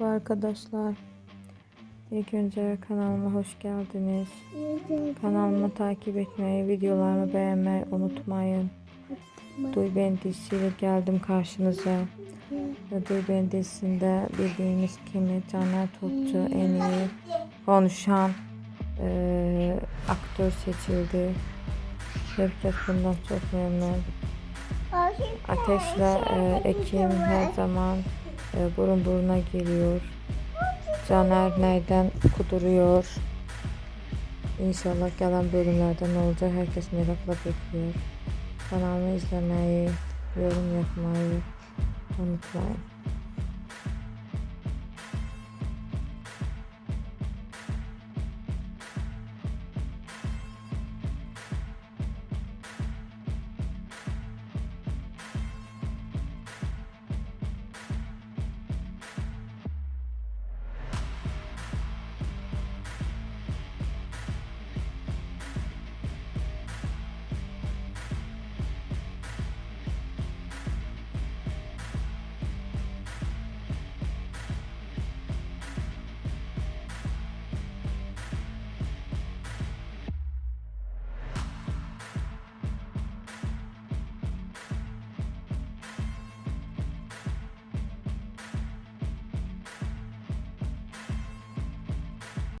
Merhaba arkadaşlar. İlk önce kanalıma hoş geldiniz. Kanalımı takip etmeyi, videolarımı beğenmeyi unutmayın. Duy Ben dizisiyle geldim karşınıza. Duy Ben dizisinde bildiğimiz kimi Caner Topçu en iyi konuşan eee, aktör seçildi. Herkes bundan çok memnun. Ateşle e, Ekim her zaman e, burun buruna geliyor. Caner neyden kuduruyor. İnşallah gelen bölümlerde ne olacak herkes merakla bekliyor. Kanalımı izlemeyi, yorum yapmayı unutmayın.